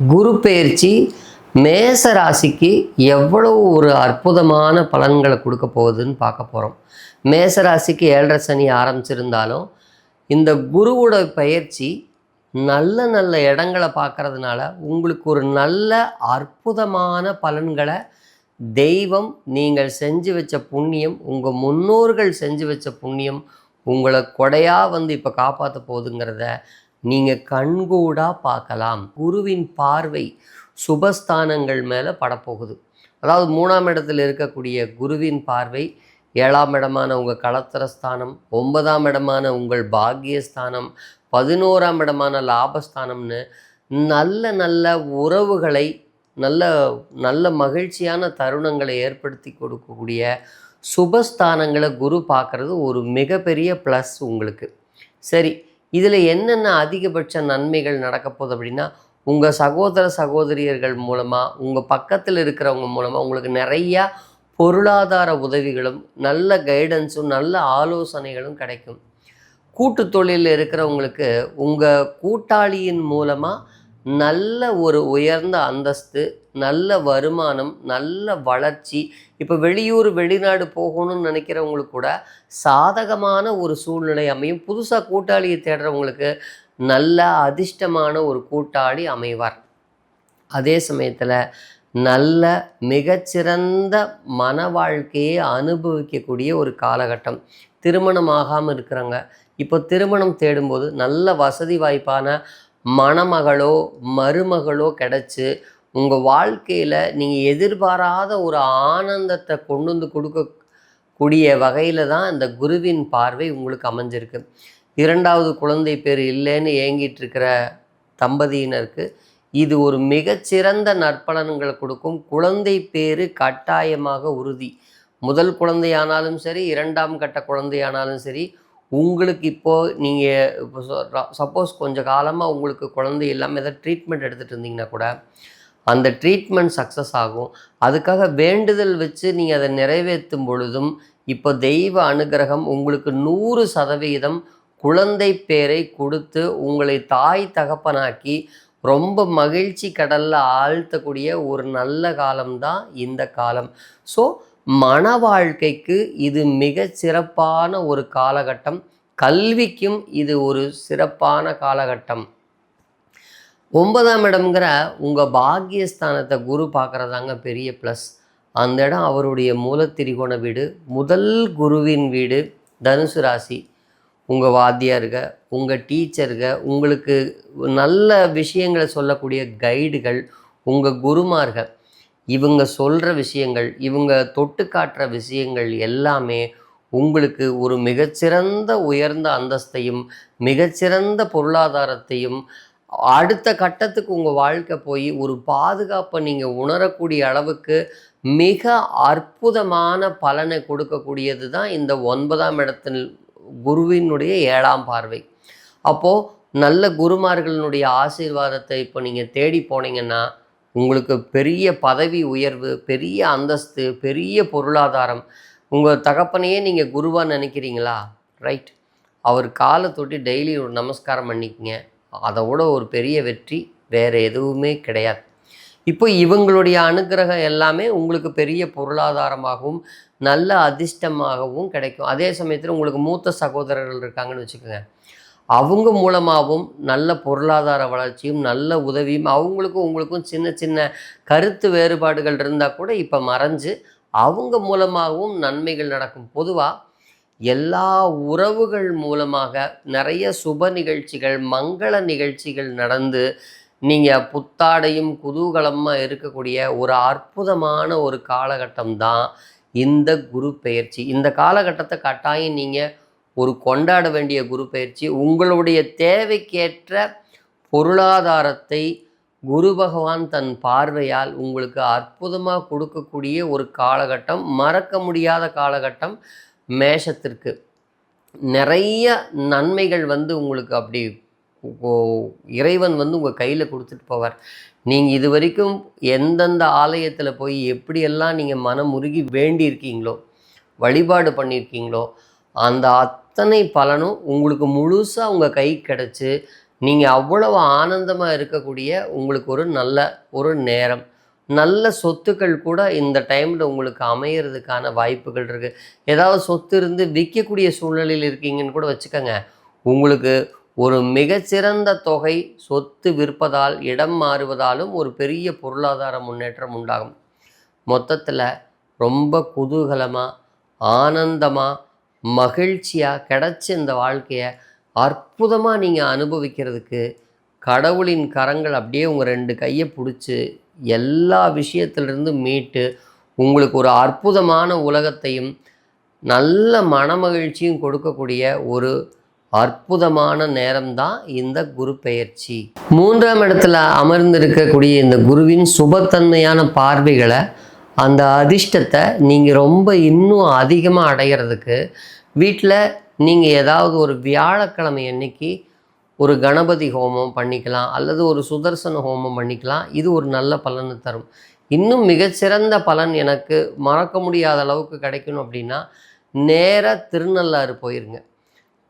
குரு பெயர்ச்சி மேச ராசிக்கு எவ்வளவு ஒரு அற்புதமான பலன்களை கொடுக்க போகுதுன்னு பார்க்க போகிறோம் மேச ராசிக்கு ஏழரை சனி ஆரம்பிச்சிருந்தாலும் இந்த குருவோட பயிற்சி நல்ல நல்ல இடங்களை பார்க்கறதுனால உங்களுக்கு ஒரு நல்ல அற்புதமான பலன்களை தெய்வம் நீங்கள் செஞ்சு வச்ச புண்ணியம் உங்கள் முன்னோர்கள் செஞ்சு வச்ச புண்ணியம் உங்களை கொடையாக வந்து இப்போ காப்பாற்ற போகுதுங்கிறத நீங்கள் கண்கூடாக பார்க்கலாம். குருவின் பார்வை சுபஸ்தானங்கள் மேலே படப்போகுது. அதாவது மூணாம் இடத்தில் இருக்கக்கூடிய குருவின் பார்வை ஏழாம் இடமான உங்கள் களத்திரஸ்தானம் ஒன்பதாம் இடமான உங்கள் பாக்கியஸ்தானம் பதினோராம் இடமான லாபஸ்தானம்னு நல்ல நல்ல உறவுகளை நல்ல நல்ல மகிழ்ச்சியான தருணங்களை ஏற்படுத்தி கொடுக்கக்கூடிய சுபஸ்தானங்களை குரு பார்க்குறது ஒரு மிகப்பெரிய ப்ளஸ் உங்களுக்கு. சரி இதில் என்னென்ன அதிகபட்ச நன்மைகள் நடக்க போகுது அப்படின்னா உங்கள் சகோதர சகோதரியர்கள் மூலமாக உங்கள் பக்கத்தில் இருக்கிறவங்க மூலமாக உங்களுக்கு நிறையா பொருளாதார உதவிகளும் நல்ல கைடன்ஸும் நல்ல ஆலோசனைகளும் கிடைக்கும். கூட்டு தொழிலில் இருக்கிறவங்களுக்கு உங்கள் கூட்டாளியின் மூலமாக நல்ல ஒரு உயர்ந்த அந்தஸ்து நல்ல வருமானம் நல்ல வளர்ச்சி. இப்போ வெளியூர் வெளிநாடு போகணும்னு நினைக்கிறவங்களுக்கு கூட சாதகமான ஒரு சூழ்நிலை அமையும். புதுசாக கூட்டாளியை தேடுறவங்களுக்கு நல்ல அதிர்ஷ்டமான ஒரு கூட்டாளி அமைவார். அதே சமயத்தில் நல்ல மிகச்சிறந்த மன வாழ்க்கையை அனுபவிக்கக்கூடிய ஒரு காலகட்டம். திருமணம் ஆகாமல் இருக்கிறாங்க இப்போ திருமணம் தேடும்போது நல்ல வசதி வாய்ப்பான மணமகளோ மருமகளோ கிடச்சி உங்கள் வாழ்க்கையில் நீங்கள் எதிர்பாராத ஒரு ஆனந்தத்தை கொண்டு வந்து கொடுக்கக்கூடிய வகையில் தான் இந்த குருவின் பார்வை உங்களுக்கு அமைஞ்சிருக்கு. இரண்டாவது குழந்தை பேர் இல்லைன்னு ஏங்கிட்டு இருக்கிற தம்பதியினருக்கு இது ஒரு மிகச்சிறந்த நற்பலன்களை கொடுக்கும். குழந்தை பேர் கட்டாயமாக உறுதி. முதல் குழந்தையானாலும் சரி இரண்டாம் கட்ட குழந்தையானாலும் சரி உங்களுக்கு இப்போது நீங்கள் இப்போ சப்போஸ் கொஞ்சம் காலமாக உங்களுக்கு குழந்தை இல்லாமல் ஏதாவது ட்ரீட்மெண்ட் எடுத்துகிட்டு இருந்தீங்கன்னா கூட அந்த ட்ரீட்மெண்ட் சக்ஸஸ் ஆகும். அதுக்காக வேண்டுதல் வச்சு நீங்கள் அதை நிறைவேற்றும் பொழுதும் இப்போ தெய்வ அனுகிரகம் உங்களுக்கு நூறு சதவீதம் குழந்தை பேரை கொடுத்து உங்களை தாய் தகப்பனாக்கி ரொம்ப மகிழ்ச்சி கடலில் ஆழ்த்தக்கூடிய ஒரு நல்ல காலம்தான் இந்த காலம். ஸோ மன வாழ்க்கைக்கு இது மிக சிறப்பான ஒரு காலகட்டம். கல்விக்கும் இது ஒரு சிறப்பான காலகட்டம். ஒன்பதாம் இடம்ங்கிற உங்கள் பாக்கியஸ்தானத்தை குரு பார்க்குறதாங்க பெரிய ப்ளஸ் அந்த இடம் அவருடைய மூலத்திரிகோண வீடு முதல் குருவின் வீடு தனுசு ராசி. உங்கள் வாத்தியாருங்க உங்கள் டீச்சருங்க உங்களுக்கு நல்ல விஷயங்களை சொல்லக்கூடிய கைடுகள் உங்கள் குருமார்கள். இவங்க சொல்கிற விஷயங்கள் இவங்க தொட்டு காட்டுற விஷயங்கள் எல்லாமே உங்களுக்கு ஒரு மிகச்சிறந்த உயர்ந்த அந்தஸ்தையும் மிகச்சிறந்த பொருளாதாரத்தையும் அடுத்த கட்டத்துக்கு உங்கள் வாழ்க்கை போய் ஒரு பாதுகாப்பை நீங்கள் உணரக்கூடிய அளவுக்கு மிக அற்புதமான பலனை கொடுக்கக்கூடியது தான் இந்த ஒன்பதாம் இடத்தில் குருவினுடைய ஏழாம் பார்வை. அப்போது நல்ல குருமார்களினுடைய ஆசீர்வாதத்தை இப்போ நீங்கள் தேடி போனீங்கன்னா உங்களுக்கு பெரிய பதவி உயர்வு பெரிய அந்தஸ்து பெரிய பொருளாதாரம் உங்கள் தகப்பனையே நீங்கள் குருவாக நினைக்கிறீங்களா? ரைட் அவர் காலை தொட்டி டெய்லி ஒரு நமஸ்காரம் பண்ணிக்கங்க. அதை விட ஒரு பெரிய வெற்றி வேறு எதுவுமே கிடையாது. இப்போ இவங்களுடைய அனுகிரகம் எல்லாமே உங்களுக்கு பெரிய பொருளாதாரமாகவும் நல்ல அதிர்ஷ்டமாகவும் கிடைக்கும். அதே சமயத்தில் உங்களுக்கு மூத்த சகோதரர்கள் இருக்காங்கன்னு வச்சுக்கோங்க. அவங்க மூலமாகவும் நல்ல பொருளாதார வளர்ச்சியும் நல்ல உதவியும் அவங்களுக்கும் உங்களுக்கும் சின்ன சின்ன கருத்து வேறுபாடுகள் இருந்தால் கூட இப்போ மறைஞ்சு அவங்க மூலமாகவும் நன்மைகள் நடக்கும். பொதுவாக எல்லா உறவுகள் மூலமாக நிறைய சுப நிகழ்ச்சிகள் மங்கள நிகழ்ச்சிகள் நடந்து நீங்கள் புத்தாடையும் குதூகலமாக இருக்கக்கூடிய ஒரு அற்புதமான ஒரு காலகட்டம் தான் இந்த குரு பெயர்ச்சி. இந்த காலகட்டத்தை கட்டாயம் நீங்கள் ஒரு கொண்டாட வேண்டிய குரு பயிற்சி உங்களுடைய தேவைக்கேற்ற பொருளாதாரத்தை குரு பகவான் தன் பார்வையால் உங்களுக்கு அற்புதமாக கொடுக்கக்கூடிய ஒரு காலகட்டம் மறக்க முடியாத காலகட்டம் மேஷத்திற்கு. நிறைய நன்மைகள் வந்து உங்களுக்கு அப்படி இறைவன் வந்து உங்கள் கையில் கொடுத்துட்டு போவார். நீங்கள் இது வரைக்கும் எந்தெந்த ஆலயத்தில் போய் எப்படியெல்லாம் நீங்கள் மனம் உருகி வேண்டியிருக்கீங்களோ வழிபாடு பண்ணியிருக்கீங்களோ அந்த அத்தனை பலனும் உங்களுக்கு முழுசாக உங்கள் கை கிடச்சி நீங்கள் அவ்வளவு ஆனந்தமாக இருக்கக்கூடிய உங்களுக்கு ஒரு நல்ல ஒரு நேரம். நல்ல சொத்துக்கள் கூட இந்த டைமில் உங்களுக்கு அமையிறதுக்கான வாய்ப்புகள் இருக்குது ஏதாவது சொத்து இருந்து விற்கக்கூடிய சூழ்நிலையில் இருக்கீங்கன்னு கூட வச்சுக்கோங்க. உங்களுக்கு ஒரு மிகச்சிறந்த தொகை சொத்து விற்பதால் இடம் மாறுவதாலும் ஒரு பெரிய பொருளாதார முன்னேற்றம் உண்டாகும். மொத்தத்தில் ரொம்ப குதூகலமாக ஆனந்தமாக மகிழ்ச்சியாக கிடச்ச இந்த வாழ்க்கையை அற்புதமாக நீங்கள் அனுபவிக்கிறதுக்கு கடவுளின் கரங்கள் அப்படியே உங்கள் ரெண்டு கையை பிடிச்சி எல்லா விஷயத்திலிருந்து மீட்டு உங்களுக்கு ஒரு அற்புதமான உலகத்தையும் நல்ல மனமகிழ்ச்சியும் கொடுக்கக்கூடிய ஒரு அற்புதமான நேரம்தான் இந்த குரு பெயர்ச்சி. மூன்றாம் இடத்துல அமர்ந்திருக்கக்கூடிய இந்த குருவின் சுபத்தன்மையான பார்வைகளை அந்த அதிர்ஷ்டத்தை நீங்கள் ரொம்ப இன்னும் அதிகமாக அடையிறதுக்கு வீட்டில் நீங்கள் ஏதாவது ஒரு வியாழக்கிழமை அன்னைக்கு ஒரு கணபதி ஹோமம் பண்ணிக்கலாம் அல்லது ஒரு சுதர்சன ஹோமம் பண்ணிக்கலாம். இது ஒரு நல்ல பலனை தரும். இன்னும் மிகச்சிறந்த பலன் எனக்கு மறக்க முடியாத அளவுக்கு கிடைக்கணும் அப்படின்னா நேராக திருநள்ளாறு போயிருங்க.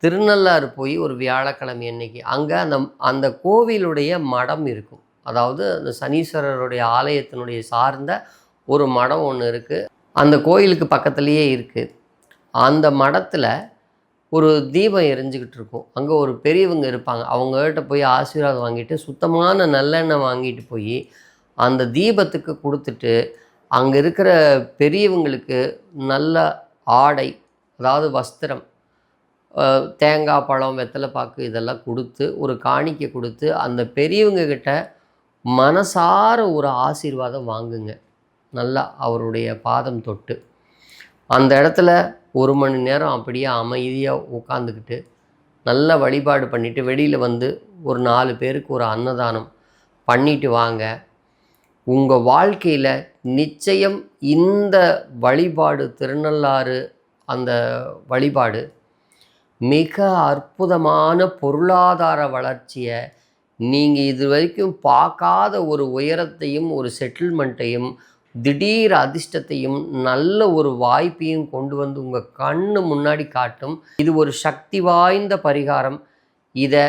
திருநள்ளாறு போய் ஒரு வியாழக்கிழமை அன்னைக்கு அங்கே அந்த அந்த கோவிலுடைய மடம் இருக்கும். அதாவது அந்த சனீஸ்வரருடைய ஆலயத்தினுடைய சார்ந்த ஒரு மடம் ஒன்று இருக்குது அந்த கோயிலுக்கு பக்கத்துலேயே இருக்குது அந்த மடத்தில் ஒரு தீபம் எரிஞ்சுக்கிட்டு இருக்கும். அங்கே ஒரு பெரியவங்க இருப்பாங்க. அவங்ககிட்ட போய் ஆசீர்வாதம் வாங்கிட்டு சுத்தமான நல்லெண்ணெய் வாங்கிட்டு போய் அந்த தீபத்துக்கு கொடுத்துட்டு அங்கே இருக்கிற பெரியவங்களுக்கு நல்ல ஆடை அதாவது வஸ்திரம் தேங்காய் பழம் வெத்தலை பாக்கு இதெல்லாம் கொடுத்து ஒரு காணிக்கை கொடுத்து அந்த பெரியவங்கக்கிட்ட மனசார ஒரு ஆசீர்வாதம் வாங்குங்க. நல்லா அவருடைய பாதம் தொட்டு அந்த இடத்துல ஒரு மணி நேரம் அப்படியே அமைதியாக உட்காந்துக்கிட்டு நல்ல வழிபாடு பண்ணிவிட்டு வெளியில் வந்து ஒரு நாலு பேருக்கு ஒரு அன்னதானம் பண்ணிட்டு வாங்க. உங்கள் வாழ்க்கையில் நிச்சயம் இந்த வழிபாடு திருநள்ளாறு அந்த வழிபாடு மிக அற்புதமான பொருளாதார வளர்ச்சியை நீங்கள் இது வரைக்கும் பார்க்காத ஒரு உயரத்தையும் ஒரு செட்டில்மெண்ட்டையும் திடீர் அதிர்ஷ்டத்தையும் நல்ல ஒரு வாய்ப்பையும் கொண்டு வந்து உங்கள் கண்ணு முன்னாடி காட்டும். இது ஒரு சக்தி வாய்ந்த பரிகாரம். இதை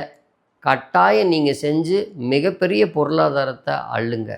கட்டாயம் நீங்கள் செஞ்சு மிகப்பெரிய பொருளாதாரத்தை அள்ளுங்க.